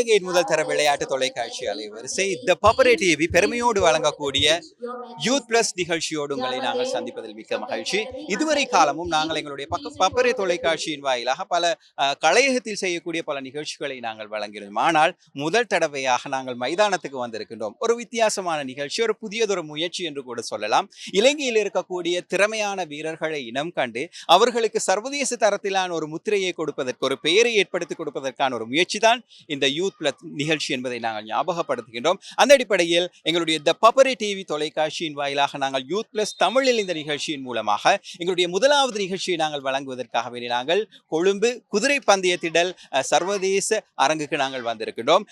இலங்கையின் முதல் தர விளையாட்டு தொலைக்காட்சி அலைவரிசை. த பப்பரே டிவி பெருமையோடு வழங்கக்கூடிய யூத் பிளஸ் நிகழ்ச்சியோடு உங்களை நாங்கள் சந்திப்பதில் மிக்க மகிழ்ச்சி. இதுவரை காலமும் நாங்கள் எங்களுடைய பக்க பப்பரே தொலைக்காட்சியின் வாயிலாக பல கலையகத்தில் செய்யக்கூடிய பல நிகழ்ச்சிகளை நாங்கள் வழங்கினோம். ஆனால் முதல் தடவையாக நாங்கள் மைதானத்துக்கு வந்திருக்கின்றோம். ஒரு வித்தியாசமான நிகழ்ச்சி ஒரு புதியதொரு முயற்சி என்று கூட சொல்லலாம். இலங்கையில் இருக்கக்கூடிய திறமையான வீரர்களை இனம் கண்டு அவர்களுக்கு சர்வதேச தரத்திலான ஒரு முத்திரையை கொடுப்பதற்கு ஒரு பெயரை ஏற்படுத்தி கொடுப்பதற்கான ஒரு முயற்சி தான் இந்த யூத் பிளஸ் நிகழ்ச்சி என்பதை நாங்கள் ஞாபகப்படுத்துகின்றோம். அந்த அடிப்படையில் எங்களுடைய த பப்பரே டிவி தொலைக்காட்சியின் வாயிலாக நாங்கள் யூத் பிளஸ் தமிழில் இந்த நிகழ்ச்சியின் மூலமாக எங்களுடைய முதலாவது நிகழ்ச்சியை நாங்கள் வழங்குவதற்காக வேண்டி நாங்கள் கொழும்பு குதிரை பந்தயத்திடல் அஹ், சர்வதேச அரங்குக்கு நாங்கள் வந்திருக்கின்றோம்.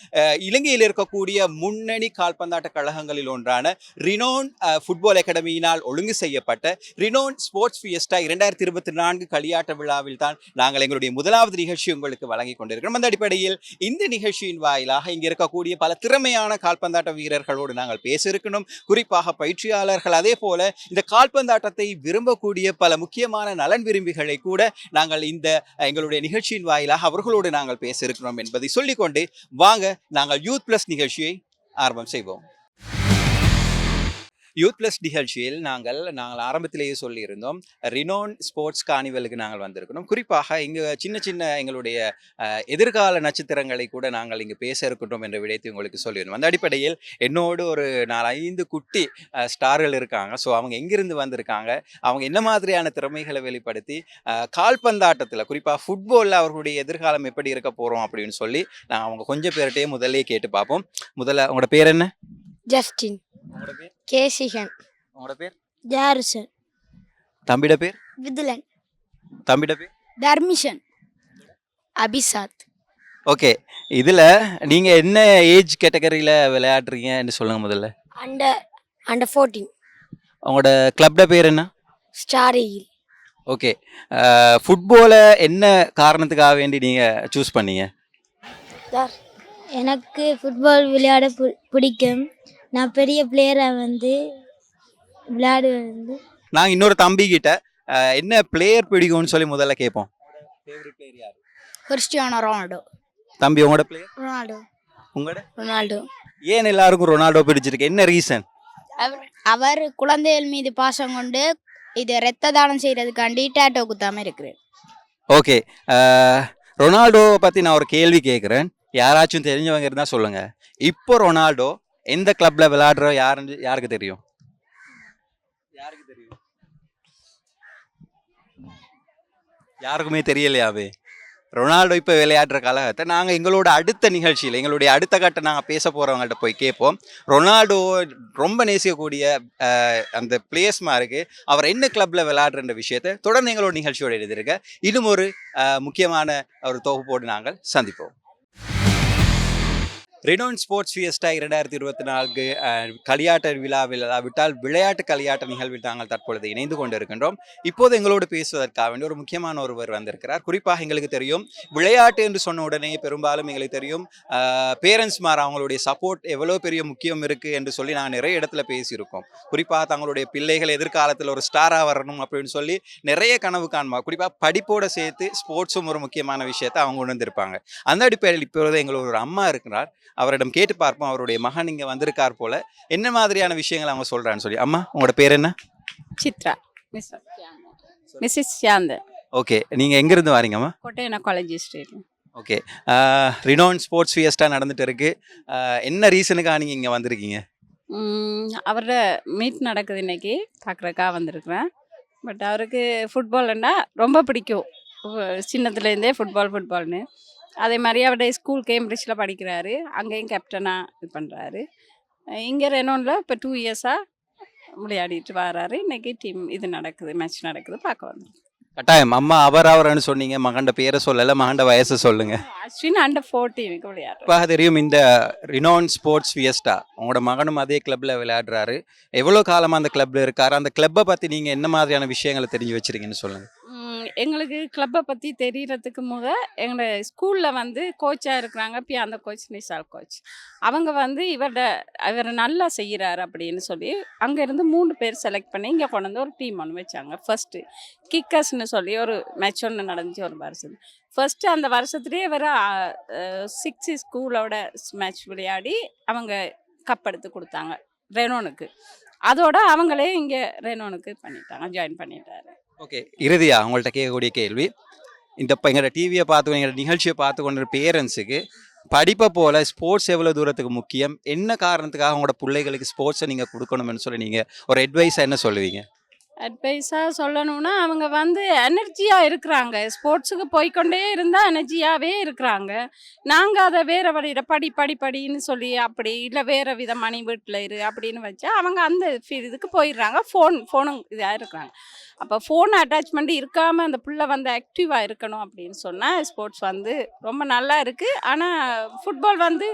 இலங்கையில் இருக்கக்கூடிய முன்னணி கால்பந்தாட்ட கழகங்களில் ஒன்றான ரினோன் ஃபுட்பால் அகாடமியினால் ஒழுங்கு செய்யப்பட்ட ரினோன் ஸ்போர்ட்ஸ் ஃபியஸ்டா இரண்டாயிரத்தி இருபத்தி நான்கு களியாட்ட விழாவில் தான் நாங்கள் எங்களுடைய முதலாவது நிகழ்ச்சி உங்களுக்கு வழங்கி கொண்டிருக்கிறோம். அந்த அடிப்படையில் இந்த நிகழ்ச்சி நிகழ்ச்சியின் வாயிலாக இங்கே இருக்கக்கூடிய பல திறமையான கால்பந்தாட்ட வீரர்களோடு நாங்கள் பேச இருக்கணும் குறிப்பாக பயிற்சியாளர்கள் அதே போல இந்த கால்பந்தாட்டத்தை விரும்பக்கூடிய பல முக்கியமான நலன் விரும்பிகளை கூட நாங்கள் இந்த எங்களுடைய நிகழ்ச்சியின் வாயிலாக அவர்களோடு நாங்கள் பேச இருக்கிறோம் என்பதை சொல்லிக்கொண்டு வாங்க நாங்கள் யூத் பிளஸ் நிகழ்ச்சியை ஆரம்பம் செய்வோம். யூத் பிளஸ் நிகழ்ச்சியில் நாங்கள் நாங்கள் ஆரம்பத்திலேயே சொல்லியிருந்தோம் ரினோன் ஸ்போர்ட்ஸ் கார்னிவலுக்கு நாங்கள் வந்திருக்கிறோம் குறிப்பாக இங்கே சின்ன சின்ன எங்களுடைய எதிர்கால நட்சத்திரங்களை கூட நாங்கள் இங்கே பேச இருக்கின்றோம் என்ற விடயத்தை உங்களுக்கு சொல்லியிருந்தோம். அந்த அடிப்படையில் என்னோடு ஒரு நாலு ஐந்து குட்டி ஸ்டார்கள் இருக்காங்க. ஸோ அவங்க எங்கிருந்து வந்திருக்காங்க அவங்க என்ன மாதிரியான திறமைகளை வெளிப்படுத்தி கால்பந்தாட்டத்தில் குறிப்பாக ஃபுட்பாலில் அவர்களுடைய எதிர்காலம் எப்படி இருக்க போகிறோம் அப்படின்னு சொல்லி நான் அவங்க கொஞ்சம் பேர்கிட்டயே முதல்லயே கேட்டு பார்ப்போம். முதல்ல உங்களோட பேர் என்ன? ஜஸ்டின் உங்களோட பேர்? கேசிகன். உங்களோட பேர்? ஜாருசன் தம்பிட பேர்? விதுலன். தம்பிட பேர்? தர்மிஷன். அபிசாத். ஓகே. இதில் நீங்கள் என்ன ஏஜ் கேட்டகரியில் விளையாடுறீங்கன்னு சொல்லுங்கள் முதல்ல. அண்டர் அண்டர் ஃபோர்டீன் உங்களோட கிளப்ட பேர் என்ன? ஸ்டார் ஈகிள் ஓகே ஃபுட்பாலை என்ன காரணத்துக்காக வேண்டி நீங்கள் சூஸ் பண்ணீங்க? சார் எனக்கு ஃபுட்பால் விளையாட பிடிக்கும். நான் பெரிய பிளேயரை வந்து விளையாடு வந்து. நாங்கள் இன்னொரு தம்பி கிட்ட அஹ், என்ன பிளேயர் பிடிக்கும்னு சொல்லி முதல்ல கேட்போம் கிறிஸ்டியானோ ரொனால்டோ. தம்பி உங்களோட பிளேயர் ரொனால்டோ. உங்களோட? ரொனால்டோ. ஏன் எல்லாருக்கும் ரொனால்டோ பிடிச்சிருக்கு? என்ன ரீசன் அவர் அவர் குழந்தைகள் மீது பாசம் கொண்டு இது இரத்த தானம் செய்யறதுக்காண்டி டேட்டோ குத்தாம இருக்கிறேன் ஓகே. ரொனால்டோ பற்றி நான் ஒரு கேள்வி கேட்குறேன் யாராச்சும் தெரிஞ்சவங்க இருந்தால் சொல்லுங்கள் இப்போ ரொனால்டோ எந்த கிளப்பில் விளையாடுற யாருன்னு யாருக்கு தெரியும்? யாருக்கு தெரியும்? யாருக்குமே தெரியலையாவே ரொனால்டோ இப்போ விளையாடுற காலகட்டத்தை நாங்கள் எங்களோட அடுத்த நிகழ்ச்சியில் எங்களுடைய அடுத்த கட்ட நாங்கள் பேச போகிறவங்கள்ட்ட போய் கேட்போம். ரொனால்டோ ரொம்ப நேசிக்கக்கூடிய அந்த பிளேயர்ஸ்மாருக்கு அவர் என்ன கிளப்பில் விளையாடுற விஷயத்தை தொடர்ந்து எங்களோட நிகழ்ச்சியோடு எழுதியிருக்க. இன்னும் ஒரு முக்கியமான ஒரு தொகுப்போடு நாங்கள் சந்திப்போம். ரினோன் ஸ்போர்ட்ஸ் ஃபியஸ்டா இரண்டாயிரத்தி இருபத்தி நான்கு கலியாட்ட களியாட்ட விழாவில் விட்டால் விளையாட்டு களியாட்ட நிகழ்வில் நாங்கள் தற்பொழுது இணைந்து கொண்டிருக்கின்றோம். இப்போது எங்களோடு பேசுவதற்காக வேண்டிய ஒரு முக்கியமான ஒருவர் வந்திருக்கிறார். குறிப்பாக எங்களுக்கு தெரியும் விளையாட்டு என்று சொன்ன உடனே பெரும்பாலும் எங்களுக்கு தெரியும் பேரண்ட்ஸ்மார் அவங்களுடைய சப்போர்ட் எவ்வளோ பெரிய முக்கியம் இருக்குது என்று சொல்லி நாங்கள் நிறைய இடத்துல பேசியிருக்கோம். குறிப்பாக தங்களுடைய பிள்ளைகள் எதிர்காலத்தில் ஒரு ஸ்டாராக வரணும் அப்படின்னு சொல்லி நிறைய கனவு காண்பா குறிப்பாக படிப்போடு சேர்த்து ஸ்போர்ட்ஸும் ஒரு முக்கியமான விஷயத்தை அவங்க உணர்ந்திருப்பாங்க. அந்த அடிப்படையில் இப்பொழுது எங்களோட ஒரு அம்மா இருக்கிறார். அவரிடம் கேட்டு பார்ப்போம் அவருடைய மகன் இங்கே வந்திருக்கார் போல. என்ன மாதிரியான விஷயங்களை அவங்க சொல்கிறான்னு சொல்லி. அம்மா உங்களோட பேர் என்ன? சித்ரா. மிஸ்ஸஸ் சாந்தன் ஓகே நீங்கள் எங்கேருந்து வரீங்கம்மா? கோட்டையனா college street okay. Renown Sports Fiesta நடந்துட்டு இருக்கு. என்ன ரீசனுக்காக நீங்கள் இங்கே வந்திருக்கீங்க? அவரோட மீட் நடக்குது இன்னைக்கு. பார்க்குறக்கா வந்திருக்கிறேன். பட் அவருக்கு ஃபுட்பால்னா ரொம்ப பிடிக்கும். சின்னத்துலேருந்தே ஃபுட்பால் ஃபுட்பால்னு அதே மாதிரி அவருடைய ஸ்கூல் கேம்பிரிட்ஜில் படிக்கிறாரு. அங்கேயும் கேப்டனாக இது பண்ணுறாரு இங்கே ரெனோனில் இப்போ டூ இயர்ஸாக விளையாடிட்டு வராரு. இன்னைக்கு டீம் இது நடக்குது மேட்ச் நடக்குது. பார்க்க வந்தோம். கட்டாயம். அம்மா அவர் அவர்னு சொன்னீங்க. மகண்ட பேரை சொல்லலை மகண்ட வயசை சொல்லுங்க. அஸ்வின் அண்டர் ஃபோர்டீனுக்கு விளையாடுறாரு. இப்போ தெரியும் இந்த ரினோன் ஸ்போர்ட்ஸ் ஃபியஸ்டா உங்களோட மகனும் அதே கிளப்ல விளையாடுறாரு. எவ்வளோ காலமா அந்த கிளப்ல இருக்காரு? அந்த கிளப்பை பத்தி நீங்க என்ன மாதிரியான விஷயங்களை தெரிஞ்சு வச்சிருக்கீங்கன்னு சொல்லுங்க. ம், எங்களுக்கு கிளப்பை பற்றி தெரியறதுக்கு முத எங்களோட ஸ்கூலில் வந்து கோச்சாக இருக்கிறாங்க பி அந்த கோச் நிஷால் கோச் அவங்க வந்து இவரோட இவர் நல்லா செய்கிறாரு அப்படின்னு சொல்லி அங்கேருந்து மூணு பேர் செலக்ட் பண்ணி இங்கே கொண்டு வந்து ஒரு டீம் ஒன்று வச்சாங்க. ஃபஸ்ட்டு கிக்கர்ஸ்னு சொல்லி ஒரு மேட்ச் ஒன்று நடந்துச்சு ஒரு வருஷம் ஃபஸ்ட்டு அந்த வருஷத்துலேயே இவர் சிக்ஸ் ஸ்கூலோட மேட்ச் விளையாடி அவங்க கப் எடுத்து கொடுத்தாங்க ரெனோனுக்கு அதோட அவங்களே இங்கே ரெனோனுக்கு பண்ணிட்டாங்க ஜாயின் பண்ணிட்டாரு. ஓகே இறுதியா உங்கள்கிட்ட கேட்கக்கூடிய கேள்வி. இந்த இப்போ எங்களோட டிவியை பார்த்து எங்களோட நிகழ்ச்சியை பார்த்து கொண்ட பேரண்ட்ஸுக்கு படிப்பை போல் ஸ்போர்ட்ஸ் எவ்வளோ தூரத்துக்கு முக்கியம்? என்ன காரணத்துக்காக உங்களோட பிள்ளைகளுக்கு ஸ்போர்ட்ஸை நீங்கள் கொடுக்கணும்னு சொல்லி நீங்கள் ஒரு அட்வைஸாக என்ன சொல்லுவீங்க? அட்வைஸாக சொல்லணும்னா அவங்க வந்து எனர்ஜியாக இருக்கிறாங்க. ஸ்போர்ட்ஸுக்கு போய்க்கொண்டே இருந்தால் எனர்ஜியாகவே இருக்கிறாங்க. நாங்கள் அதை வேறு வழியில் படி படி படின்னு சொல்லி அப்படி இல்லை வேறு விதமான நீ வீட்டில் இரு அப்படின்னு வச்சா அவங்க அந்த இதுக்கு போயிடுறாங்க. ஃபோன் ஃபோனும் இதாக இருக்கிறாங்க. அப்போ ஃபோன் அட்டாச்மெண்ட் இருக்காமல் அந்த பிள்ளை வந்து ஆக்டிவாக இருக்கணும் அப்படின்னு சொன்னால் ஸ்போர்ட்ஸ் வந்து ரொம்ப நல்லா இருக்குது ஆனால் ஃபுட்பால் வந்து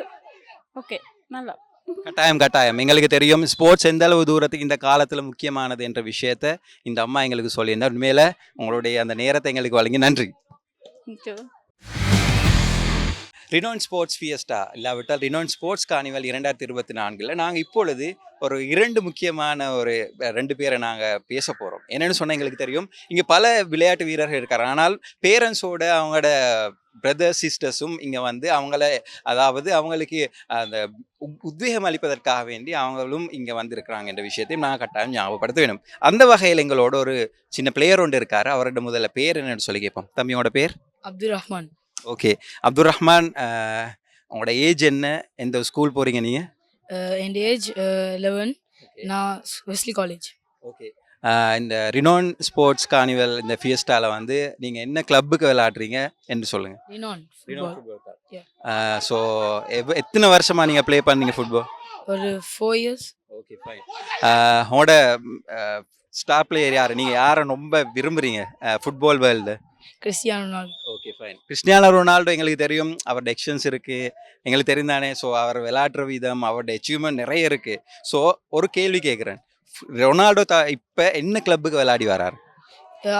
ஓகே நல்லா. கட்டாயம் கட்டாயம். எங்களுக்கு தெரியும் ஸ்போர்ட்ஸ் எந்த அளவு தூரத்துக்கு இந்த காலத்தில் முக்கியமானது என்ற விஷயத்த இந்த அம்மா எங்களுக்கு சொல்லியிருந்தார் உண்மையில உங்களுடைய அந்த நேரத்தை எங்களுக்கு வழங்கி நன்றி. ரினோன் ஸ்போர்ட்ஸ் ஃபியஸ்டா இல்லாவிட்டால் ரினோன் ஸ்போர்ட்ஸ் கார்னிவல் இரண்டாயிரத்தி இருபத்தி நான்கில் நாங்கள் இப்பொழுது ஒரு இரண்டு முக்கியமான ஒரு ரெண்டு பேரை நாங்கள் பேச போகிறோம் என்னென்னு சொன்னால் எங்களுக்கு தெரியும். இங்கே பல விளையாட்டு வீரர்கள் இருக்காரு ஆனால் பேரண்ட்ஸோட அவங்களோட பிரதர் சிஸ்டர்ஸும் இங்கே வந்து அவங்கள அதாவது அவங்களுக்கு அந்த உத்- உத்வேகம் அளிப்பதற்காக வேண்டி அவங்களும் இங்கே வந்திருக்கிறாங்க. என்ற விஷயத்தையும் நான் கட்டாயம் ஞாபகப்படுத்த வேணும் அந்த வகையில் எங்களோட ஒரு சின்ன பிளேயர் ஒன்று இருக்காரு. அவரோட முதல்ல பேர் என்னன்னு சொல்லி கேட்போம். தம்பியோட பேர்? அப்துல் ரஹ்மான் ஓகே. அப்துல் ரஹ்மான் உங்களோட ஏஜ் என்ன? எந்த ஸ்கூல் போறீங்க நீங்க? என் ஏஜ் லெவன் நான் வெஸ்லி காலேஜ் ஓகே. இந்த ரினோன் ஸ்போர்ட்ஸ் கார்னிவல் இந்த ஃபியஸ்டால வந்து நீங்க என்ன கிளப்புக்கு விளையாடுறீங்க என்று சொல்லுங்க. ரினான் ஃபுட்பால் Yeah. ஸோ எத்தனை வருஷமா நீங்க ப்ளே பண்ணீங்க ஃபுட்பால் ஒரு ஃபோர் இயர்ஸ் ஓகே ஃபைன் உங்களோட ஸ்டார் பிளேயர் யார்? நீங்க யாரை ரொம்ப விரும்புறீங்க? Football world Cristiano Ronaldo. Okay fine Cristiano Ronaldo எங்களுக்கு தெரியும். அவரோட எக்ஷன்ஸ் இருக்கு. எங்களுக்கு தெரிந்தானே ஸோ அவர் விளையாடுற விதம் அவரோட அச்சீவ்மெண்ட் நிறைய இருக்கு. ஸோ ஒரு கேள்வி கேட்குறேன் ரொனால்டோ த இப்போ என்ன கிளப்புக்கு விளையாடி வரார்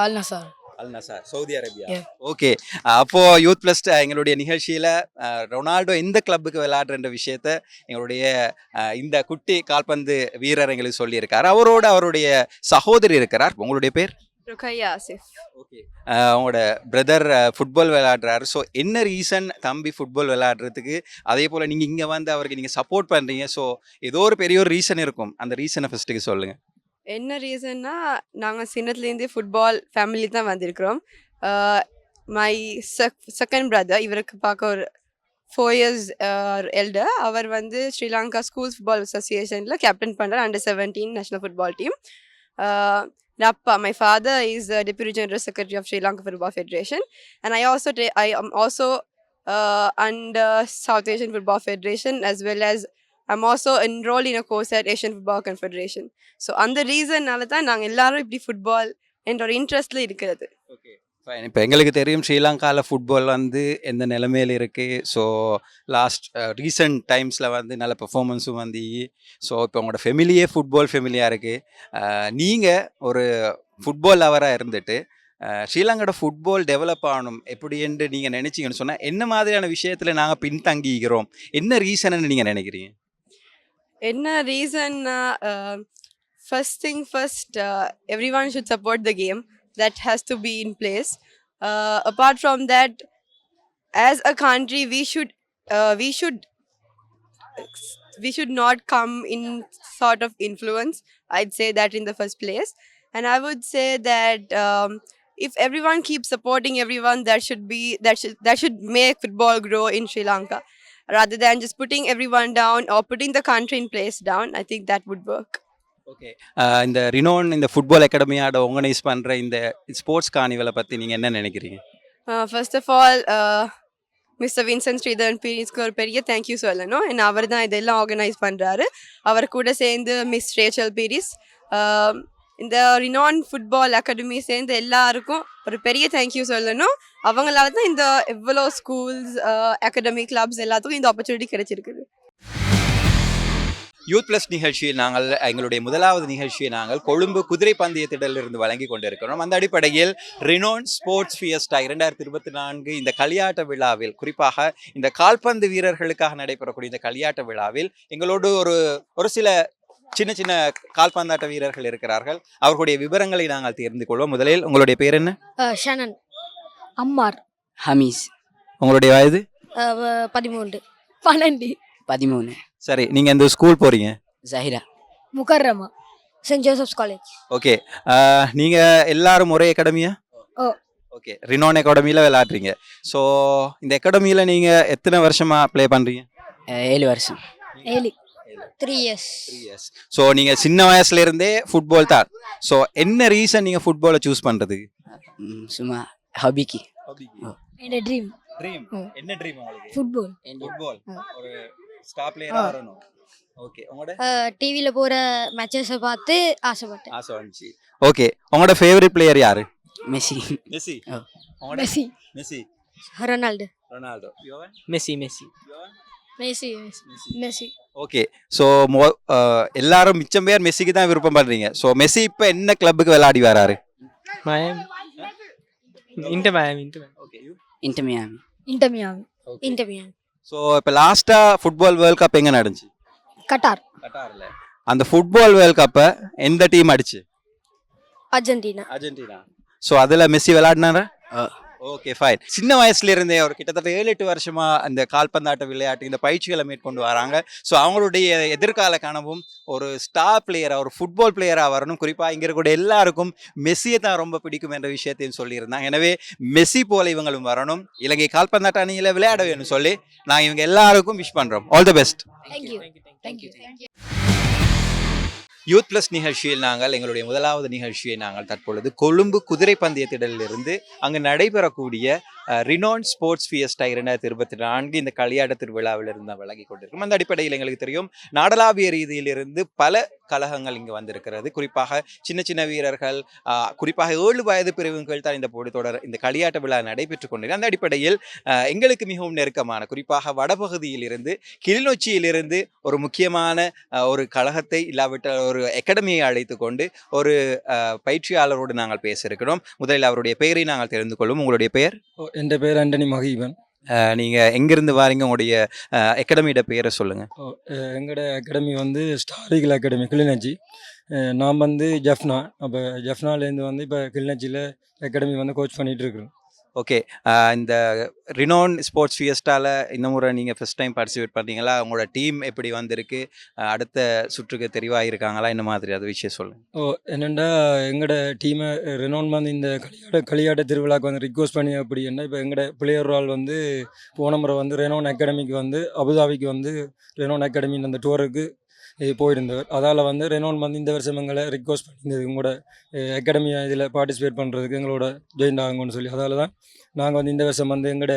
Al Nassr Al Nassr Saudi Arabia. Okay அப்போ யூத் பிளஸ் எங்களுடைய நிகழ்ச்சியில ரொனால்டோ எந்த கிளப்புக்கு விளையாடுற விஷயத்த எங்களுடைய இந்த குட்டி கால்பந்து வீரர் எங்களுக்கு சொல்லியிருக்கார் அவரோட அவருடைய சகோதரி இருக்கிறார் உங்களுடைய பேர் ருக்கையா ஆசிஃப் ஓகே உங்களோட பிரதர் ஃபுட்பால் விளையாடுறாரு. ஸோ என்ன ரீசன் தம்பி ஃபுட்பால் விளையாடுறதுக்கு? அதே போல் நீங்கள் இங்கே வந்து அவருக்கு நீங்கள் சப்போர்ட் பண்ணுறீங்க ஸோ ஏதோ ஒரு பெரிய ஒரு ரீசன் இருக்கும். அந்த ரீசனை ஃபஸ்ட்டுக்கு சொல்லுங்கள் என்ன ரீசன்னா நாங்கள் சின்னத்துலேருந்தே ஃபுட்பால் ஃபேமிலி தான் வந்திருக்கிறோம். மை செகண்ட் பிரதர் இவருக்கு பார்க்க ஒரு ஃபோர் இயர்ஸ் எல்டர் அவர் வந்து ஸ்ரீலங்கா ஸ்கூல் ஃபுட்பால் அசோசியேஷனில் கேப்டன் பண்ணுறார் under seventeen national football team அப்பா my father is deputy general secretary of Sri Lanka football federation and I also I am also under South Asian football federation as well as I'm also enrolled in a course at Asian Football Confederation. So அந்த ரீசன்னால தான் நாங்கள் எல்லாரும் இப்படி football என்ற ஒரு இன்ட்ரெஸ்ட்ல இருக்கிறது okay fine இப்போ எங்களுக்கு தெரியும் ஸ்ரீலங்காவில் ஃபுட்பால் வந்து எந்த நிலைமையில் இருக்குது ஸோ லாஸ்ட் ரீசெண்ட் டைம்ஸில் வந்து நல்ல பெர்ஃபார்மன்ஸும் வந்து ஸோ இப்போ உங்களோட ஃபெமிலியே ஃபுட்பால் ஃபெமிலியாக இருக்குது நீங்கள் ஒரு ஃபுட்பால் லவராக இருந்துட்டு ஸ்ரீலங்காவோட ஃபுட்பால் டெவலப் ஆகணும். எப்படி என்று நீங்கள் நினச்சிங்கன்னு சொன்னால் என்ன மாதிரியான விஷயத்தில் நாங்கள் பின்தங்கிக்கிறோம்? என்ன ரீசன்னு நீங்கள் நினைக்கிறீங்க? என்ன ரீசன்னா first thing first every one should support the game that has to be in place. Uh, apart from that, as a country, we should uh, we should we should not come in sort of influence. I'd say that in the first place, and I would say that um, if everyone keeps supporting everyone, that should be that should that should make football grow in Sri Lanka, rather than just putting everyone down or putting the country in place down. I think that would work. Okay இந்த Renown இந்த football அகாடமியோட organise பண்ணுற இந்த sports கார்னிவலை பற்றி நீங்கள் என்ன நினைக்கிறீங்க? First of all mister Vincent Sridharan பீரிஸ்க்கு ஒரு பெரிய தேங்க்யூ சொல்லணும். ஏன்னா அவர் தான் இதெல்லாம் ஆர்கனைஸ் பண்ணுறாரு அவர் கூட சேர்ந்து மிஸ் ரேச்சல் பீரிஸ் இந்த ரினான் ஃபுட்பால் அகாடமி சேர்ந்து எல்லாருக்கும் ஒரு பெரிய தேங்க்யூ சொல்லணும். அவங்களால தான் இந்த எவ்வளோ ஸ்கூல்ஸ் அகாடமி கிளப்ஸ் எல்லாத்துக்கும் இந்த ஆப்பர்ச்சுனிட்டி கிடைச்சிருக்குது. யூத் பிளஸ் நிகழ்ச்சியில் நாங்கள் எங்களுடைய முதலாவது நிகழ்ச்சியை நாங்கள் கொழும்பு குதிரை பந்தயத்திடலிருந்து வழங்கி கொண்டிருக்கிறோம். அந்த அடிப்படையில் ரினோன் ஸ்போர்ட்ஸ் ஃபியஸ்டா இரண்டாயிரத்தி இருபத்தி நான்கு இந்த களியாட்ட விழாவில் குறிப்பாக இந்த கால்பந்து வீரர்களுக்காக நடைபெறக்கூடிய இந்த களியாட்ட விழாவில் எங்களோடு ஒரு ஒரு சில சின்ன சின்ன கால்பந்தாட்ட வீரர்கள் இருக்கிறார்கள். அவர்களுடைய விவரங்களை நாங்கள் தெரிந்து கொள்வோம். முதலில் உங்களுடைய பேர் என்ன? ஷனன். அம்மார். ஹமீஸ். உங்களுடைய வயது? பதிமூன்று. பன்னெண்டு. பதிமூணு. சரி நீங்க இந்த ஸ்கூல் போறீங்க? Zahira. Mukarrama saint Joseph's college okay. நீங்க எல்லாரும் ஒரே அகாடமியா ஓ. ஓகே. ரினோன் அகாடமியில் விளையாடுறீங்க. ஸோ இந்த அகாடமியில் நீங்க எத்தனை வருஷமா ப்ளே பண்றீங்க? அஹ் ஏழு வருஷம். Eli three years three years so நீங்க சின்ன வயசுல இருந்தே ஃபுட்பால் தான். ஸோ என்ன ரீசன் நீங்க ஃபுட்பாலை சூஸ் பண்றதுக்கு? ம், சும்மா ஹபிக்கு என் ட்ரீம் ட்ரீம். என்ன ட்ரீம் உங்களுக்கு? Football football. ஒரு ஸ்டார் பிளேயரா. வரணும். ஓகே உங்களோட? டிவியில் போகிற மேட்சஸை பார்த்து ஆசைப்பட்டேன். ஆசை வந்துச்சு ஓகே உங்களோட ஃபேவரட் பிளேயர் யாரு? மெஸ்ஸி. மெஸ்ஸி. உங்களோட? Messi. Messi. Ronaldo. Ronaldo. யோவன்? Messi Messi. யோவன்? Messi Messi. Okay so எல்லாரும் மிச்சம் பேர் மெஸ்ஸிக்கு தான் விருப்பம் பண்றீங்க ஸோ மெஸ்ஸி இப்போ என்ன கிளப்புக்கு விளையாடி வராரு? Miami. Inter Miami. Okay Inter Miami Inter Miami Inter Miami so இப்போ லாஸ்ட்டாக ஃபுட்பால் வேர்ல்ட் கப் எங்கே நடந்துச்சு? கட்டார். கட்டாரில். அந்த ஃபுட்பால் வேர்ல்ட் கப்பை எந்த டீம் அடிச்சு? அர்ஜென்டினா. அர்ஜென்டினா. ஸோ அதில் மெஸ்ஸி விளையாடினாரா? ஆ. ஓகே ஃபைன் சின்ன வயசுல இருந்தே ஒரு கிட்டத்தட்ட ஏழு எட்டு வருஷமா அந்த கால்பந்தாட்ட விளையாட்டு இந்த பயிற்சிகளை மேற்கொண்டு வராங்க. ஸோ அவங்களுடைய எதிர்கால கனவும் ஒரு ஸ்டார் பிளேயரா ஒரு ஃபுட்பால் பிளேயரா வரணும். குறிப்பா இங்க இருக்கக்கூடிய எல்லாருக்கும் மெஸ்ஸியை தான் ரொம்ப பிடிக்கும் என்ற விஷயத்தையும் சொல்லியிருந்தாங்க. எனவே மெஸ்ஸி போல இவங்களும் வரணும். இலங்கை கால்பந்தாட்ட அணியில விளையாட வேணும்னு சொல்லி நான் இவங்க எல்லாருக்கும் விஷ் பண்றோம். All the best thank you thank you youth plus நிகழ்ச்சியில் நாங்கள் எங்களுடைய முதலாவது நிகழ்ச்சியை நாங்கள் தற்பொழுது கொழும்பு குதிரை பந்தயத்திடலிருந்து அங்கு நடைபெறக்கூடிய ரினோன் ஸ்போர்ட்ஸ் ஃபியஸ்டா இரண்டாயிரத்தி இருபத்தி நான்கு இந்த களியாட்ட திருவிழாவில் இருந்து தான் விலகி கொண்டிருக்கும் அந்த அடிப்படையில் எங்களுக்கு தெரியும் நாடளாவிய ரீதியிலிருந்து பல கழகங்கள் இங்கு வந்திருக்கிறது. குறிப்பாக சின்ன சின்ன வீரர்கள் குறிப்பாக ஏழு வயது பிரிவுகள் தான் இந்த போட்டி தொடர் இந்த களியாட்ட விழா நடைபெற்று கொண்டிருக்கு. அந்த அடிப்படையில் அஹ், எங்களுக்கு மிகவும் நெருக்கமான குறிப்பாக வடபகுதியில் இருந்து கிளிநொச்சியிலிருந்து ஒரு முக்கியமான ஒரு கழகத்தை இல்லாவிட்டால் ஒரு அகாடமியை அழைத்து கொண்டு ஒரு பயிற்சியாளரோடு நாங்கள் பேச இருக்கிறோம் முதலில் அவருடைய பெயரை நாங்கள் தெரிந்து கொள்வோம். உங்களுடைய பெயர்? என் பேர் ஆண்டனி மகிபன். நீங்கள் எங்கேருந்து வாரீங்க? உங்களுடைய அகாடமியோட பேரை சொல்லுங்கள் எங்களோட அகாடமி வந்து ஸ்டாரிகல் அகாடமி கிளிநொச்சி. நான் வந்து ஜஃப்னா. அப்போ ஜஃப்னாலேருந்து வந்து இப்போ கிளிநொச்சியில் அகாடமி வந்து கோச் பண்ணிகிட்டு இருக்கிறோம். ஓகே. இந்த ரினோன் ஸ்போர்ட்ஸ் ஃபியஸ்டாவில் இந்த முறை நீங்கள் ஃபஸ்ட் டைம் பார்ட்டிசிபேட் பண்ணுறீங்களா உங்களோட டீம் எப்படி வந்திருக்கு? அடுத்த சுற்றுக்கு தெரிவாக இருக்காங்களா இந்த மாதிரி அது விஷயம் சொல்லுங்கள் ஓ என்னென்னா எங்களோட டீமை ரெனோன் வந்து இந்த களியாட களியாட திருவிழாக்கு வந்து ரிக்வஸ்ட் பண்ணி அப்படி என்ன இப்போ எங்களோட பிளேயர் ஆள் வந்து போன முறை வந்து ரெனோன் அகாடமிக்கு வந்து அபுதாபிக்கு வந்து ரெனோன் அகாடமின்னு அந்த டூருக்கு போயிருந்தவர். அதால் வந்து ரெனோன் வந்து இந்த வருஷம் எங்களை ரிக்வஸ்ட் பண்ணியிருந்தது. உங்களோட அகாடமியை இதில் பார்ட்டிசிபேட் பண்ணுறதுக்கு எங்களோட ஜாயின் ஆகுங்கன்னு சொல்லி. அதால் தான் நாங்கள் வந்து இந்த வருஷம் வந்து எங்களோட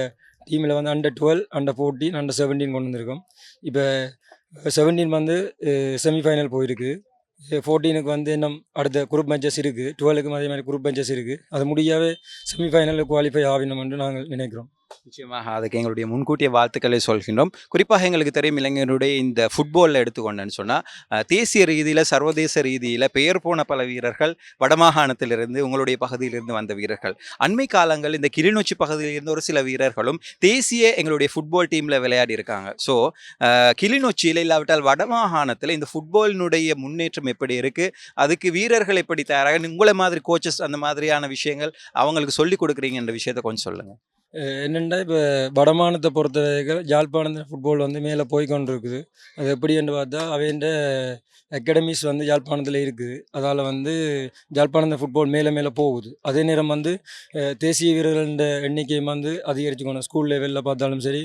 டீமில் வந்து under twelve under fourteen under seventeen கொண்டு வந்திருக்கோம். இப்போ செவன்டீன் வந்து செமிஃபைனல் போயிருக்கு. ஃபோர்டீனுக்கு வந்து இன்னும் அடுத்த குரூப் மேட்சஸ் இருக்குது டுவெலுக்கும் அதே மாதிரி குரூப் மேட்சஸ் இருக்குது அது முடியாவே செமிஃபைனலில் குவாலிஃபை ஆகணும் என்று நாங்கள் நினைக்கிறோம். நிச்சயமாக அதுக்கு எங்களுடைய முன்கூட்டிய வாழ்த்துக்களை சொல்கின்றோம். குறிப்பாக எங்களுக்கு தெரியும் இளைஞருடைய இந்த ஃபுட்பாலில் எடுத்துக்கொண்டேன்னு சொன்னால் தேசிய ரீதியில் சர்வதேச ரீதியில் பெயர் போன பல வீரர்கள் வடமாகாணத்திலிருந்து உங்களுடைய பகுதியிலிருந்து வந்த வீரர்கள். அண்மை காலங்கள் இந்த கிளிநொச்சி பகுதியிலிருந்து ஒரு சில வீரர்களும் தேசிய எங்களுடைய ஃபுட்பால் டீமில் விளையாடி இருக்காங்க. ஸோ கிளிநொச்சியில் இல்லாவிட்டால் வடமாகாணத்தில் இந்த ஃபுட்பாலினுடைய முன்னேற்றம் எப்படி இருக்குது அதுக்கு வீரர்கள் எப்படி தயாராக உங்களை மாதிரி கோச்சஸ் அந்த மாதிரியான விஷயங்கள் அவங்களுக்கு சொல்லிக் கொடுக்குறீங்கன்ற விஷயத்தை கொஞ்சம் சொல்லுங்கள் என்னென்னா இப்போ வடமானத்தை பொறுத்த வரைக்கும் யாழ்ப்பாணத்தில் ஃபுட்பால் வந்து மேலே போய் கொண்டு அது எப்படின்னு பார்த்தா அவைண்ட அகாடமிஸ் வந்து யாழ்ப்பாணத்தில் இருக்குது. அதால் வந்து யாழ்ப்பாணத்தில் ஃபுட்பால் மேலே மேலே போகுது. அதே நேரம் வந்து தேசிய வீரர்கள எண்ணிக்கையும் வந்து அதிகரிச்சுக்கணும் ஸ்கூல் லெவலில் பார்த்தாலும் சரி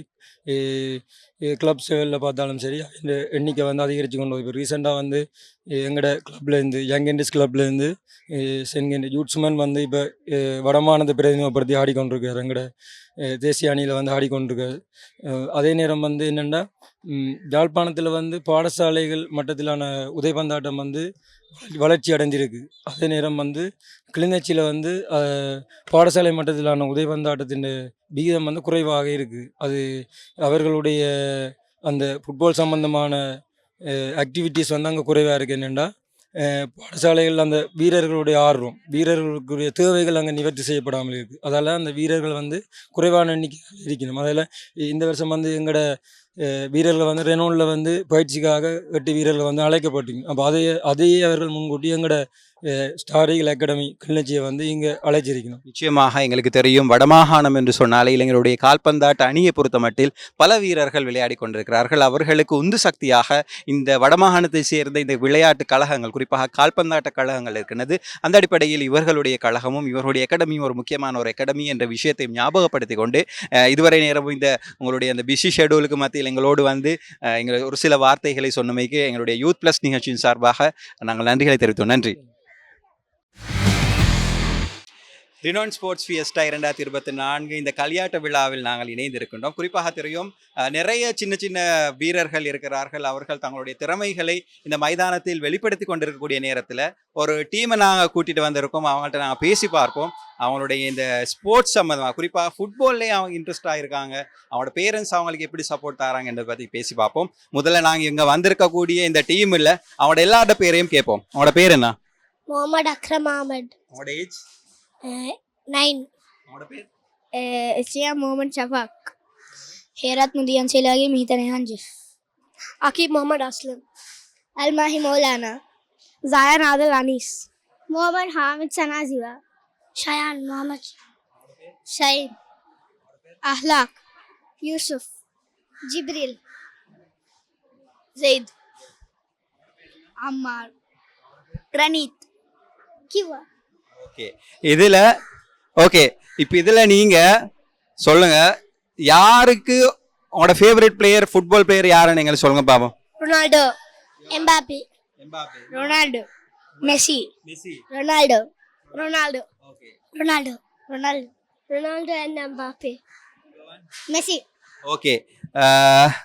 கிளப்ஸ் லெவலில் பார்த்தாலும் சரி இந்த எண்ணிக்கை வந்து அதிகரித்து கொண்டு இப்போ ரீசெண்டாக வந்து எங்களோட கிளப்லேருந்து யங் இண்டிஸ் கிளப்லேருந்து சென்கெண்ட் யூட்ஸ்மேன் வந்து இப்போ வடமானந்த பிரதிநிதிப்படுத்தி ஆடிக்கொண்டிருக்கார். எங்களோட தேசிய அணியில் வந்து ஆடிக்கொண்டிருக்காரு. அதே நேரம் வந்து என்னென்னா யாழ்ப்பாணத்தில் வந்து பாடசாலைகள் மட்டத்திலான உதைபந்தாட்டம் வந்து வளர்ச்சி அடைஞ்சிருக்கு. அதே நேரம் வந்து கிளிநொச்சியில் வந்து பாடசாலை மட்டத்திலான உதைபந்தாட்டத்தின் விகிதம் வந்து குறைவாக இருக்குது அது அவர்களுடைய அந்த ஃபுட்பால் சம்பந்தமான ஆக்டிவிட்டீஸ் வந்து அங்கே குறைவாக இருக்குது என்னென்னா பாடசாலைகள் அந்த வீரர்களுடைய ஆர்வம் வீரர்களுக்குரிய தேவைகள் அங்கே நிவர்த்தி செய்யப்படாமல் இருக்குது அதால் அந்த வீரர்கள் வந்து குறைவான எண்ணிக்கையில் இருக்கணும். அதில் இந்த வருஷம் வந்து எங்களோட வீரர்கள் வந்து ரெனோனில் வந்து பயிற்சிக்காக எட்டு வீரர்கள் வந்து அழைக்கப்பட்டீங்க அப்போ அதையே அதையே அவர்கள் முன்கூட்டி எங்களோட ஸ்டாரிகள் அகாடமி கிளிநொச்சியை வந்து இங்கே அழைச்சிருக்கணும். நிச்சயமாக எங்களுக்கு தெரியும் வடமாகாணம் என்று சொன்னாலே இளைஞருடைய கால்பந்தாட்ட அணியை பொறுத்த மட்டில் பல வீரர்கள் விளையாடி கொண்டிருக்கிறார்கள். அவர்களுக்கு உந்து சக்தியாக இந்த வடமாகாணத்தை சேர்ந்த இந்த விளையாட்டு கழகங்கள் குறிப்பாக கால்பந்தாட்ட கழகங்கள் இருக்கிறது அந்த அடிப்படையில் இவர்களுடைய கழகமும் இவர்களுடைய அகாடமியும் ஒரு முக்கியமான ஒரு அகாடமி என்ற விஷயத்தை ஞாபகப்படுத்தி கொண்டு இதுவரை நேரமும் இந்த உங்களுடைய அந்த பிஸி ஷெடியூலுக்கு மத்தியில் எங்களோடு வந்து எங்களை ஒரு சில வார்த்தைகளை சொன்னமைக்கு எங்களுடைய யூத் பிளஸ் நிகழ்ச்சியின் சார்பாக நாங்கள் நன்றிகளை தெரிவித்தோம். நன்றி. ரினோன் ஸ்போர்ட்ஸ் ஃபியஸ்டா இரண்டாயிரத்தி இருபத்தி நான்கு இந்த களியாட்ட விழாவில் நாங்கள் இணைந்திருக்கின்றோம். குறிப்பாக தெரியும் நிறைய சின்ன சின்ன வீரர்கள் இருக்கிறார்கள். அவர்கள் தங்களுடைய திறமைகளை இந்த மைதானத்தில் வெளிப்படுத்தி கொண்டிருக்கக்கூடிய நேரத்தில் ஒரு டீமை நாங்கள் கூட்டிட்டு வந்திருக்கோம். அவங்கள்ட்ட நாங்கள் பேசி பார்ப்போம். அவங்களுடைய இந்த ஸ்போர்ட்ஸ் சம்மந்தமாக குறிப்பாக ஃபுட்பால்லேயே அவங்க இன்ட்ரெஸ்டாக இருக்காங்க. அவங்களோட பேரண்ட்ஸ் அவங்களுக்கு எப்படி சப்போர்ட் தராங்கன்றதை பற்றி பேசி பார்ப்போம். முதல்ல நாங்கள் இங்கே வந்திருக்கக்கூடிய இந்த டீம் இல்லை அவங்களோட எல்லாரோட பேரையும் கேட்போம். அவங்களோட பேர் என்ன? முகமது அக்ரம் அஹமத். அவங்களோட age nine S A Mohammed Shafaq Herath ముదియన్ సిలాగి మిహిత Rehan జిఫ్ అకీబ్ మొహమ్మద్ అస్లం అల్ మాహి మౌలానా జాయా నాదల్ అనీస్ మొహమ్మద్ హామిద్ సనాజివా షయాన్ మొహమ్మద్ షైన్ అహ్లాక్ యూసుఫ్ జిబ్రిల్ జైద్ అమ్మార్ ప్రణీత్ కివా ஓகே இதுல ஓகே இப்போ இதுல நீங்க சொல்லுங்க யாருக்கு உங்களோட ஃபேவரட் பிளேயர் ஃபுட்பால் பிளேயர் யாருன்னு எங்களுக்கு சொல்லுங்க பாப்போம் Ronaldo. Mbappe. Mbappe Ronaldo. Messi. Messi Ronaldo. Ronaldo. Okay Ronaldo. Ronaldo. Ronaldo and Mbappe Messi. Okay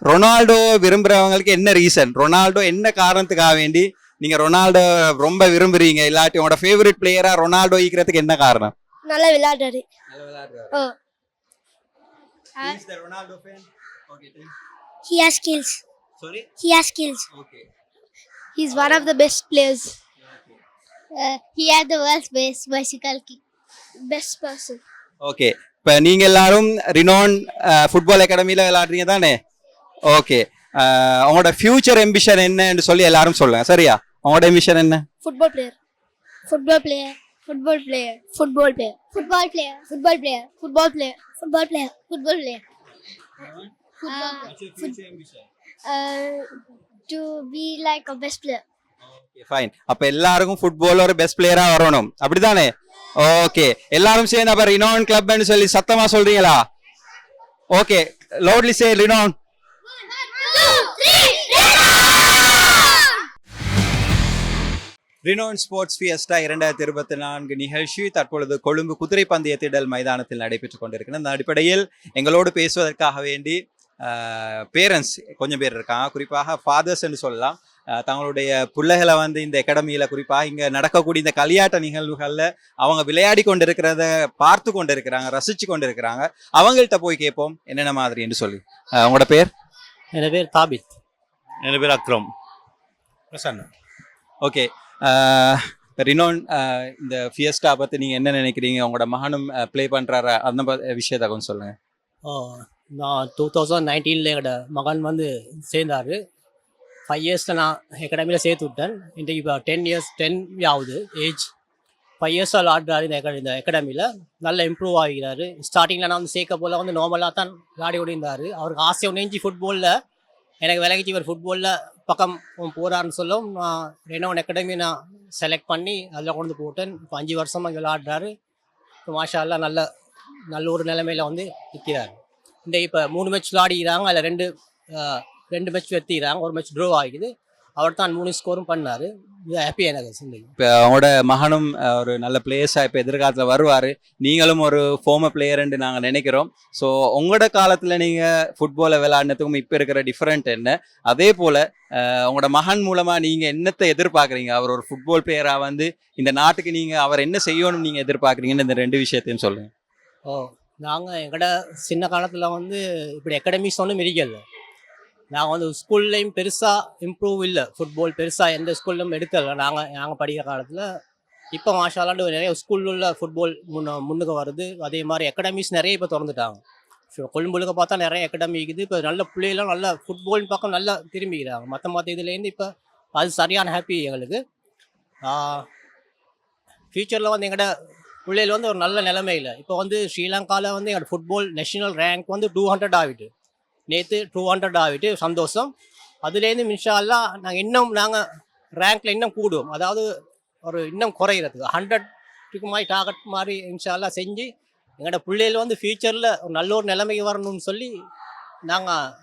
Ronaldo விரும்புறவங்களுக்கு என்ன ரீசன் ரொனால்டோ என்ன காரணத்துக்காக வேண்டி நீங்க ரொனால்டோ ரொம்ப விரும்புறீங்க இல்லாட்டி உங்களோட ஃபேவரட் பிளேயரா ரொனால்டோ ஈக்கிறதுக்கு என்ன காரணம்? நல்லா விளையாடுறாரு he has skills. Sorry he has skills. Okay he's one of the best players. Uh, he had the world's best bicycle kick. best person. Okay இப்போ நீங்க எல்லாரும் ரினோன் ஃபுட்பால் அகாடமியில் விளையாடுறீங்க தானே? ஓகே உங்களோட ஃபியூச்சர் எம்பிஷன் என்னன்னு சொல்லி எல்லாரும் சொல்லுங்க சரியா உங்களோட எம்பிஷன் என்ன player Football player. Football player. football player Football player. Football player. football player Football player. Football player. Uh, to be like a best player fine அப்ப எல்லாருக்கும் ஃபுட்பால் ஒரு பெஸ்ட் பிளேயரா வரணும் அப்படிதானே ஓகே எல்லாரும் சேர்ந்து அப்ப ரினோன் கிளப்னு சொல்லி சத்தமா சொல்றீங்களா okay loudly say Renown Renown sports fiesta இரண்டாயிரத்தி இருபத்தி நான்கு நிகழ்ச்சி தற்பொழுது கொழும்பு குதிரை பந்தய திடல் மைதானத்தில் நடைபெற்றுக் கொண்டிருக்கிறது அந்த அடிப்படையில் எங்களோடு பேசுவதற்காக வேண்டி பேரண்ட்ஸ் கொஞ்சம் பேர் இருக்காங்க. குறிப்பாக ஃபாதர்ஸ் என்று சொல்லலாம். தங்களுடைய பிள்ளைகளை வந்து இந்த அகாடமியில குறிப்பாக இங்க நடக்கக்கூடிய இந்த களியாட்ட நிகழ்வுகள்ல அவங்க விளையாடி கொண்டிருக்கிறத பார்த்து கொண்டிருக்கிறாங்க ரசிச்சு கொண்டிருக்கிறாங்க. அவங்கள்ட்ட போய் கேட்போம் என்னென்ன மாதிரி என்று சொல்லி. உங்களோட பேர்? என் பேர் தாபித். என் பேர் அக்ரம். பிரசன்னா. ஓகே. ரினோன் இந்த ஃபியஸ்டா பற்றி நீங்கள் என்ன நினைக்கிறீங்க? உங்களோட மகனும் ப்ளே பண்றாரா? அந்த ப- விஷயத்த கொஞ்சம் சொல்லுங்க நான் டூ தௌசண்ட் நைன்டீனில் எங்களோட மகன் வந்து சேர்ந்தார். ஃபைவ் இயர்ஸில் நான் அகாடமியில் சேர்த்து விட்டேன். இன்றைக்கு இப்போ டென் இயர்ஸ் டென் ஆகுது ஏஜ் ஃபைவ் இயர்ஸாக ஆடுறாரு இந்த இந்த அகாடமியில் நல்லா இம்ப்ரூவ் ஆகிறாரு ஸ்டார்டிங்கில் நான் வந்து சேர்க்க போல வந்து நார்மலாக தான் விளையாடி கொண்டிருந்தார். அவருக்கு ஆசை ஒன்று ஃபுட்பாலில் எனக்கு விலகிச்சு இவர் ஃபுட்பாலில் பக்கம் போகிறாருன்னு சொல்லும். நான் ரெனோன் அகாடமி நான் செலக்ட் பண்ணி அதில் கொண்டு வந்து போட்டேன். இப்போ அஞ்சு வருஷமாக இங்கே விளையாடுறாரு இப்போ மாஷா நல்ல நல்ல ஒரு நிலைமையில் வந்து நிற்கிறார் இந்த இப்போ மூணு மேட்ச் விளாடிக்கிறாங்க அதில் ரெண்டு ரெண்டு மேட்ச் வெத்திக்கிறாங்க. ஒரு மேட்ச் ட்ரோ ஆகிக்குது அவர் தான் மூணு ஸ்கோரும் பண்ணார். இது ஹாப்பி எனக்கு சிந்தை இப்போ அவங்களோட மகனும் ஒரு நல்ல பிளேயர்ஸாக இப்போ எதிர்காலத்தில் வருவார். நீங்களும் ஒரு ஃபோம பிளேயர்ன்னு நாங்கள் நினைக்கிறோம். ஸோ உங்களோட காலத்தில் நீங்கள் ஃபுட்பாலை விளையாடினதுக்கும் இப்போ இருக்கிற டிஃப்ரெண்ட் என்ன? அதே போல் உங்களோட மகன் மூலமாக நீங்கள் என்னத்தை எதிர்பார்க்குறீங்க? அவர் ஒரு ஃபுட்பால் பிளேயராக வந்து இந்த நாட்டுக்கு நீங்கள் அவர் என்ன செய்யணும்னு நீங்கள் எதிர்பார்க்குறீங்கன்னு இந்த ரெண்டு விஷயத்தையும் சொல்லுங்கள் ஓ நாங்கள் எங்கட சின்ன காலத்தில் வந்து இப்படி அகாடமிஸ் ஒன்றும் இருக்கல நாங்கள் வந்து ஸ்கூல்லையும் பெருசாக இம்ப்ரூவ் இல்லை. ஃபுட்பால் பெருசாக எந்த ஸ்கூல்லையும் எடுக்கல. நாங்கள் நாங்கள் படிக்கிற காலத்தில் இப்போ மாஷாலாண்டு நிறைய ஸ்கூலில் உள்ள ஃபுட்பால் முன்ன முன்னுக்கு வருது. அதே மாதிரி அகாடமிஸ் நிறைய இப்போ திறந்துட்டாங்க. ஸோ கொழும்புலுக்கு பார்த்தா நிறைய அகாடமி இருக்குது. இப்போ நல்ல பிள்ளைகளாம் நல்ல ஃபுட்பால் பக்கம் நல்லா திரும்பிக்கிறாங்க. மற்ற மற்ற இதுலேருந்து இப்போ அது சரியான ஹாப்பி எங்களுக்கு. ஃப்யூச்சரில் வந்து எங்கள்கிட்ட பிள்ளைகள் வந்து ஒரு நல்ல நிலைமையில். இப்போ வந்து ஸ்ரீலங்காவில் வந்து எங்களோட ஃபுட்பால் நேஷனல் ரேங்க் வந்து டூ ஹண்ட்ரட் ஆகிட்டு நேற்று டூ ஹண்ட்ரட் ஆகிட்டு சந்தோஷம். அதுலேருந்து மின்ஷால்லா நாங்கள் இன்னும் நாங்கள் ரேங்க்கில் இன்னும் கூடுவோம். அதாவது ஒரு இன்னும் குறையிறதுக்கு. ஹண்ட்ரட்க்கு மாதிரி டார்கெட் மாதிரி இன்ஷால்லா செஞ்சு எங்களோட பிள்ளைகள் வந்து ஃப்யூச்சரில் ஒரு நல்ல ஒரு நிலைமைக்கு வரணும்னு சொல்லி நாங்கள்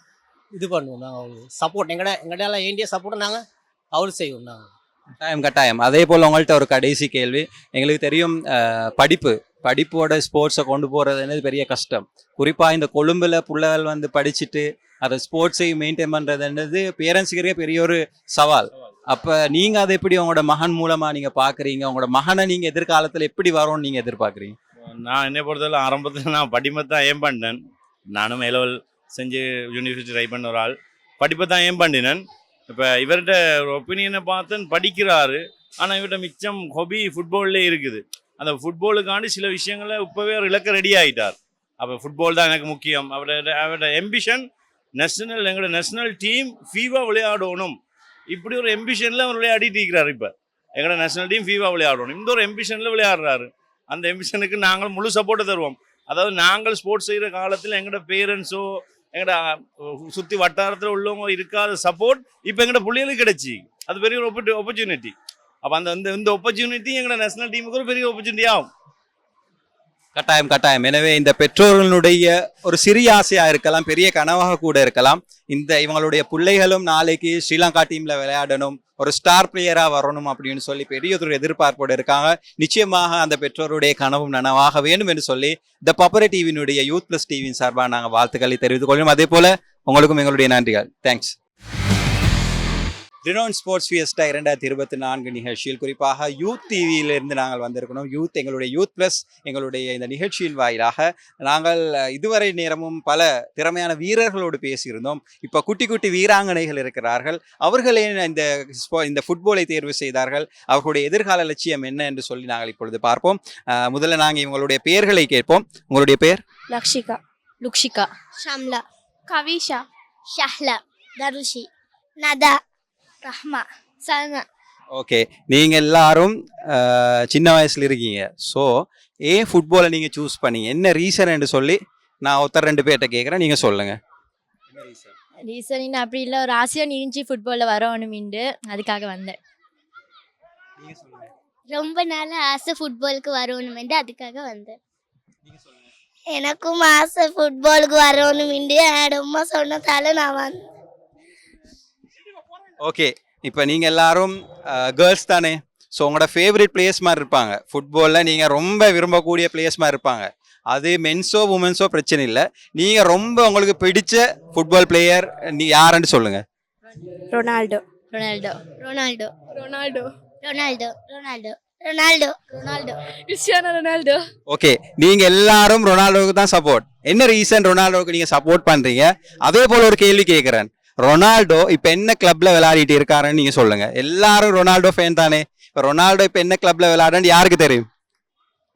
இது பண்ணுவோம். நாங்கள் சப்போர்ட் எங்கட எங்களால் ஏண்டிய சப்போர்ட்டை நாங்கள் அவர் செய்வோம். நாங்கள் கட்டாயம் கட்டாயம். அதே போல் உங்கள்கிட்ட ஒரு கடைசி கேள்வி. எங்களுக்கு தெரியும் படிப்பு. படிப்போட ஸ்போர்ட்ஸை கொண்டு போகிறதுன்னு பெரிய கஷ்டம். குறிப்பாக இந்த கொழும்புல பிள்ளைகள் வந்து படிச்சுட்டு அதை ஸ்போர்ட்ஸையும் மெயின்டைன் பண்ணுறதுன்றது பேரண்ட்ஸுக்கிறே பெரிய ஒரு சவால். அப்போ நீங்கள் அதை எப்படி உங்களோட மகன் மூலமாக நீங்கள் பார்க்குறீங்க? உங்களோட மகனை நீங்கள் எதிர்காலத்தில் எப்படி வரும்னு நீங்கள் எதிர்பார்க்குறீங்க? நான் என்னை பொறுத்தவரை ஆரம்பத்தில் நான் படிப்பை தான் ஏம் பண்ணேன் நானும் மேலவல் செஞ்சு யூனிவர்சிட்டி ட்ரை பண்ண ஒரு ஆள். படிப்பை தான் ஏம் பண்ணினேன். இப்போ இவர்கிட்ட ஒரு ஒப்பீனியனை பார்த்து படிக்கிறாரு. ஆனால் இவர்கிட்ட மிச்சம் ஹொபி ஃபுட்பால்லே இருக்குது. அந்த ஃபுட்பாலுக்காண்டி சில விஷயங்களை இப்போவே அவர் இலக்க ரெடி ஆகிட்டார் அப்போ ஃபுட்பால் தான் எனக்கு முக்கியம். அவரோட அவரோட எம்பிஷன் நேஷனல் எங்களோட நேஷனல் டீம் ஃபீவா விளையாடணும். இப்படி ஒரு எம்பிஷனில் அவர் விளையாடிட்டு இருக்கிறார் இப்போ. எங்களோட நேஷனல் டீம் ஃபீவா விளையாடணும். இந்த ஒரு எம்பிஷனில் விளையாடுறாரு. அந்த எம்பிஷனுக்கு நாங்கள் முழு சப்போர்ட்டை தருவோம். அதாவது நாங்கள் ஸ்போர்ட்ஸ் செய்கிற காலத்தில் எங்களோட பேரண்ட்ஸோ எங்களோட சுற்றி வட்டாரத்தில் உள்ளவங்க இருக்காத சப்போர்ட் இப்போ எங்களோட பிள்ளைகளுக்கு கிடைச்சி. அது பெரிய ஒரு ஆப்பர்ச்சுனிட்டி அப்போ அந்த இந்த ஒப்பர்ச்சுனிட்டி ஆப்பர்ச்சுனிட்டி எங்களோட நேஷனல் டீமுக்கு ஒரு பெரிய ஆப்பர்ச்சுனிட்டி ஆகும். கட்டாயம் கட்டாயம். எனவே இந்த பெற்றோர்களுடைய ஒரு சிறிய ஆசையாக இருக்கலாம் பெரிய கனவாக கூட இருக்கலாம். இந்த இவங்களுடைய பிள்ளைகளும் நாளைக்கு ஸ்ரீலங்கா டீமில் விளையாடணும் ஒரு ஸ்டார் பிளேயராக வரணும் அப்படின்னு சொல்லி பெரியதொரு எதிர்பார்ப்போடு இருக்காங்க. நிச்சயமாக அந்த பெற்றோருடைய கனவும் நனவாக வேணும் என்று சொல்லி த பப்பரை டிவியினுடைய யூத் பிளஸ் டிவியின் சார்பாக நாங்கள் வாழ்த்துக்களை தெரிவித்துக் கொள்ளும் அதே போல உங்களுக்கும் எங்களுடைய நன்றிகள். தேங்க்ஸ் ரினோன் ஸ்போர்ட்ஸ் ஃபியஸ்டா இரண்டாயிரத்தி இருபத்தி நான்கு நிகழ்ச்சியில் குறிப்பாக யூத் டிவியிலிருந்து நாங்கள் வந்திருக்கணும் யூத் எங்களுடைய யூத் ப்ளஸ் எங்களுடைய இந்த நிகழ்ச்சியின் வாயிலாக நாங்கள் இதுவரை நேரமும் பல திறமையான வீரர்களோடு பேசியிருந்தோம். இப்போ குட்டி குட்டி வீராங்கனைகள் இருக்கிறார்கள். அவர்களே இந்த இந்த ஃபுட்பாலை தேர்வு செய்தார்கள். அவர்களுடைய எதிர்கால லட்சியம் என்ன என்று சொல்லி நாங்கள் இப்பொழுது பார்ப்போம். முதல்ல நாங்கள் இவங்களுடைய பெயர்களை கேட்போம். உங்களுடைய பெயர்? லக்ஷிகா லுக்ஷிகா ஷம்லா கவிஷா ஷஹ்லா தருஷி நதா. ரஹ்மா சல்மா ஓகே நீங்கள் எல்லாரும் சின்ன வயசுல இருக்கீங்க. ஸோ ஏன் ஃபுட்பாலை நீங்கள் சூஸ் பண்ணீங்க. என்ன ரீசன் என்று சொல்லி நான் ஒருத்தர் ரெண்டு பேர்கிட்ட கேட்குறேன் நீங்கள் சொல்லுங்கள் ரீசன் அப்படி இல்லை. ஒரு ஆசையாக நீஞ்சி ஃபுட்பாலில் வரணுமிண்டு. அதுக்காக வந்தேன். ரொம்ப நாள் ஆசை ஃபுட்பாலுக்கு வரணுமெண்டு. அதுக்காக வந்தேன். எனக்கும் ஆசை ஃபுட்பாலுக்கு வரணுமெண்டு. அம்மா சொன்னதால நான் வந்தேன் ஓகே இப்போ நீங்கள் எல்லாரும் கேர்ள்ஸ் தானே? ஸோ உங்களோட ஃபேவரட் பிளேயர்ஸ் மாதிரி இருப்பாங்க. ஃபுட்பாலில் நீங்கள் ரொம்ப விரும்பக்கூடிய பிளேயர்ஸ் மாதிரி இருப்பாங்க. அது மென்ஸோ உமன்ஸோ பிரச்சனை இல்லை. நீங்கள் ரொம்ப உங்களுக்கு பிடிச்ச ஃபுட்பால் பிளேயர் நீ யாருன்னு சொல்லுங்கள் Ronaldo. Ronaldo. Ronaldo. Ronaldo. Ronaldo. Ronaldo. Ronaldo. Ronaldo. Cristiano Ronaldo. Okay நீங்கள் எல்லாரும் ரொனால்டோவுக்கு தான் சப்போர்ட் என்ன ரீசன் ரொனால்டோவுக்கு நீங்கள் சப்போர்ட் பண்ணுறீங்க அதே போல் ஒரு கேள்வி கேட்குறேன் ரொனால்டோ இப்போ என்ன கிளப்ல விளையாடிட்டு இருக்காருன்னு நீங்கள் சொல்லுங்க. எல்லாரும் ரொனால்டோ ஃபேன் தானே. இப்போ ரொனால்டோ இப்போ என்ன கிளப்ல விளையாடுன்னு யாருக்கு தெரியும்?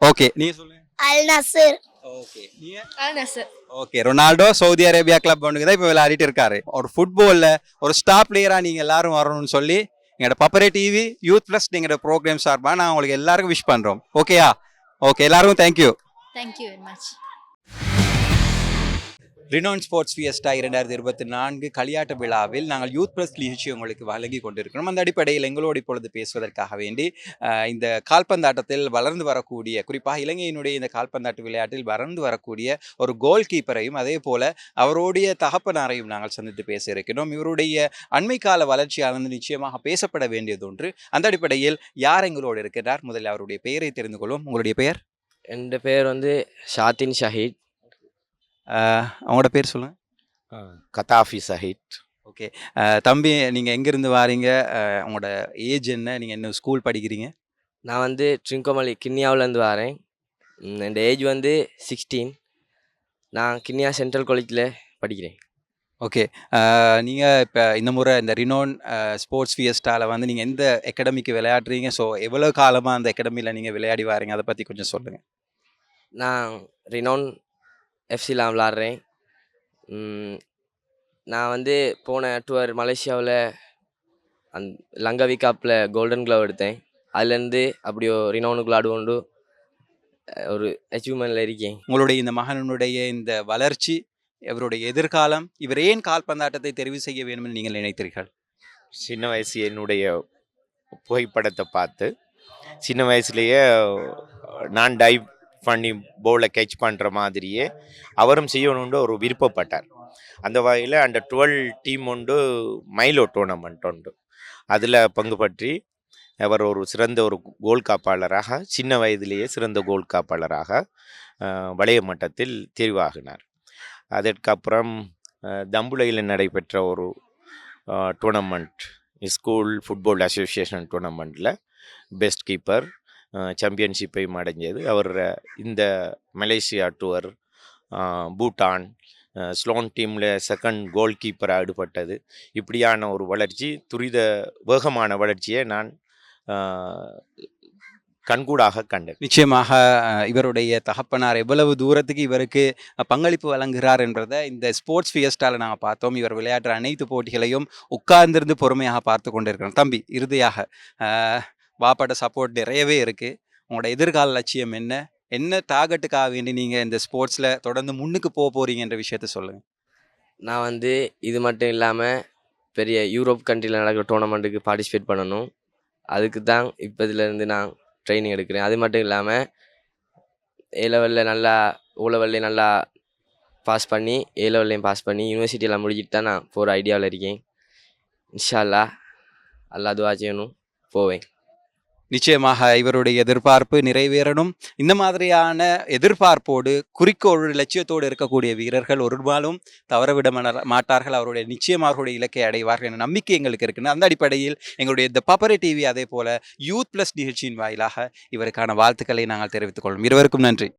ஓகே நீங்க சொல்லுங்க. Al Nassr. ஓகே நீங்க? Al Nassr okay Ronaldo Saudi Arabia club ஒன்றுக்கு தான் இப்போ விளையாடிட்டு இருக்காரு. ஒரு ஃபுட்பாலில் ஒரு ஸ்டார் பிளேயராக நீங்கள் எல்லாரும் வரணும்னு சொல்லி எங்களோட பப்பரே டிவி யூத் ப்ளஸ் எங்களோட ப்ரோக்ராம் சார்பாக நான் உங்களுக்கு எல்லாருக்கும் விஷ் பண்ணுறோம் ஓகேயா ஓகே எல்லாருக்கும் thank you thank you very much Renown Sports Fiesta இரண்டாயிரத்தி இருபத்தி நான்கு களியாட்ட விழாவில் நாங்கள் யூத் ப்ளஸ் நிகழ்ச்சி உங்களுக்கு வழங்கி கொண்டிருக்கிறோம். அந்த அடிப்படையில் எங்களோடு இப்பொழுது பேசுவதற்காக வேண்டி இந்த கால்பந்தாட்டத்தில் வளர்ந்து வரக்கூடிய குறிப்பாக இலங்கையினுடைய இந்த கால்பந்தாட்ட விளையாட்டில் வளர்ந்து வரக்கூடிய ஒரு கோல் கீப்பரையும் அதே போல அவருடைய தகப்பனாரையும் நாங்கள் சந்தித்து பேச இருக்கிறோம் இவருடைய அண்மை கால வளர்ச்சியானது நிச்சயமாக பேசப்பட வேண்டியது ஒன்று. அந்த அடிப்படையில் யார் எங்களோடு இருக்கிறார்? முதலில் அவருடைய பெயரை தெரிந்து கொள்வோம். உங்களுடைய பெயர்? என் பேர் வந்து ஷாத்தின் ஷஹீத். அவங்களோட பேர் சொல்லுங்கள் கதாஃபி ஷஹீத் ஓகே. தம்பி நீங்கள் எங்கேருந்து வாரீங்க? உங்களோட ஏஜ் என்ன? நீங்கள் என்ன ஸ்கூல் படிக்கிறீங்க? நான் வந்து ட்ரிங்கோமலி கிண்ணியாவிலேருந்து வரேன். என் ஏஜ் வந்து சிக்ஸ்டீன். நான் கிண்ணியா சென்ட்ரல் காலேஜில் படிக்கிறேன். ஓகே. நீங்கள் இப்போ இந்த முறை இந்த ரினோன் ஸ்போர்ட்ஸ் ஃபியஸ்டாவில் வந்து நீங்கள் எந்த அகாடமிக்கு விளையாடுறீங்க? ஸோ எவ்வளோ காலமாக அந்த அகாடமியில் நீங்கள் விளையாடி வாரீங்க? அதை பற்றி கொஞ்சம் சொல்லுங்கள் நான் ரினோன் எஃப்சிலாம் விளாட்றேன் நான் வந்து போன டூர் மலேசியாவில் அந் லங்கவி கப்பில் கோல்டன் க்ளவ் எடுத்தேன். அதுலேருந்து அப்படியோ ரினோனுக்கு விளாடுவோண்டு ஒரு அச்சீவ்மெண்ட்டில் இருக்கேன். உங்களுடைய இந்த மகனுடைய இந்த வளர்ச்சி இவருடைய எதிர்காலம் இவர் ஏன் கால்பந்தாட்டத்தை தெரிவு செய்ய வேண்டும் என்று நீங்கள் நினைத்தீர்கள்? சின்ன வயசு என்னுடைய புகைப்படத்தை பார்த்து சின்ன வயசுலேயே நான் டைவ் பண்ணி பவுலை கேட்ச் பண்ணுற மாதிரியே அவரும் செய்யணும்னு ஒரு விருப்பப்பட்டார். அந்த வகையில் அந்த டுவெல் டீம் உண்டு மைலோ டோர்னமெண்ட் உண்டு. அதில் பங்கு பற்றி அவர் ஒரு சிறந்த ஒரு கோல் காப்பாளராக சின்ன வயதிலேயே சிறந்த கோல் காப்பாளராக வளைய மட்டத்தில் தெரிவாகினார். அதற்கப்புறம் தம்புளையில் நடைபெற்ற ஒரு டூர்னமெண்ட் ஸ்கூல் ஃபுட்பால் அசோசியேஷன் டூர்னமெண்ட்டில் பெஸ்ட் கீப்பர் சாம்பியன்ஷிப்பையும் அடைஞ்சது அவர் இந்த மலேசியா டூர் பூட்டான் ஸ்லோன் டீமில் செகண்ட் கோல் கீப்பராக ஈடுபட்டது இப்படியான ஒரு வளர்ச்சி துரித வேகமான வளர்ச்சியை நான் கண்கூடாக கண்டேன். நிச்சயமாக இவருடைய தகப்பனார் எவ்வளவு தூரத்துக்கு இவருக்கு பங்களிப்பு வழங்குகிறார் என்றதை இந்த ஸ்போர்ட்ஸ் ஃபியஸ்டாவில் நாங்கள் பார்த்தோம். இவர் விளையாடுற அனைத்து போட்டிகளையும் உட்கார்ந்திருந்து பொறுமையாக பார்த்து கொண்டிருக்கிறோம் தம்பி இறுதியாக பாப்பாட்ட சப்போர்ட் நிறையவே இருக்குது உங்களோட எதிர்கால லட்சியம் என்ன? என்ன டார்கெட்டுக்காக வேண்டி நீங்கள் இந்த ஸ்போர்ட்ஸில் தொடர்ந்து முன்னுக்கு போக போகிறீங்கன்ற விஷயத்த சொல்லுங்கள் நான் வந்து இது மட்டும் இல்லாமல் பெரிய யூரோப் கண்ட்ரியில் நடக்கிற டோர்னமெண்ட்டுக்கு பார்ட்டிசிபேட் பண்ணணும். அதுக்கு தான் இப்போதுலேருந்து நான் ட்ரைனிங் எடுக்கிறேன். அது மட்டும் இல்லாமல் ஏ லெவலில் நல்லா ஓ லெவல்லையும் நல்லா பாஸ் பண்ணி ஏ லெவல்லையும் பாஸ் பண்ணி யூனிவர்சிட்டியெல்லாம் முடிச்சிட்டு தான் நான் போகிற ஐடியாவில் இருக்கேன். இன்ஷா அல்லாஹ் அல்லாஹ் துவா செய்யணும். போவேன். நிச்சயமாக இவருடைய எதிர்பார்ப்பு நிறைவேறணும். இந்த மாதிரியான எதிர்பார்ப்போடு குறிக்கோள் லட்சியத்தோடு இருக்கக்கூடிய வீரர்கள் ஒரு தவறவிட மாட்டார்கள். அவருடைய நிச்சயமாக இலக்கை அடைவார்கள் என்ற நம்பிக்கை எங்களுக்கு இருக்குன்னு அந்த அடிப்படையில் எங்களுடைய இந்த பப்பரை டிவி அதே போல யூத் பிளஸ் நிகழ்ச்சியின் வாயிலாக இவருக்கான வாழ்த்துக்களை நாங்கள் தெரிவித்துக் கொள்வோம். இருவருக்கும் நன்றி.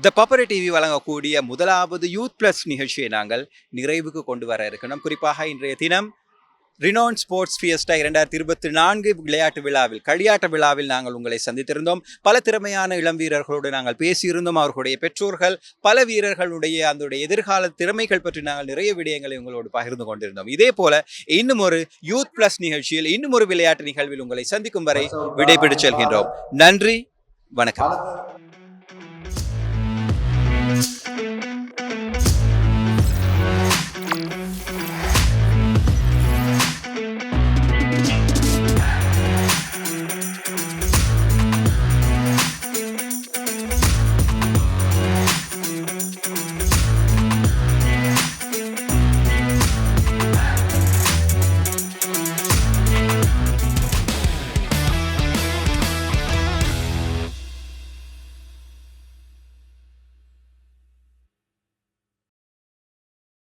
த பப்பரை டிவி வழங்கக்கூடிய முதலாவது யூத் பிளஸ் நிகழ்ச்சியை நாங்கள் நிறைவுக்கு கொண்டு வர இருக்கணும். குறிப்பாக இன்றைய தினம் ரினோன் ஸ்போர்ட்ஸ் ஃபியஸ்டா இரண்டாயிரத்தி இருபத்தி நான்கு விளையாட்டு விழாவில் களியாட்ட விழாவில் நாங்கள் உங்களை சந்தித்திருந்தோம். பல திறமையான இளம் வீரர்களோடு நாங்கள் பேசியிருந்தோம். அவர்களுடைய பெற்றோர்கள் பல வீரர்களுடைய அந்த எதிர்கால திறமைகள் பற்றி நாங்கள் நிறைய விடயங்களை உங்களோடு பகிர்ந்து கொண்டிருந்தோம். இதே போல இன்னும் ஒரு யூத் பிளஸ் நிகழ்ச்சியில் இன்னும் ஒரு விளையாட்டு நிகழ்வில் உங்களை சந்திக்கும் வரை விடைபெற்று செல்கின்றோம். நன்றி வணக்கம்.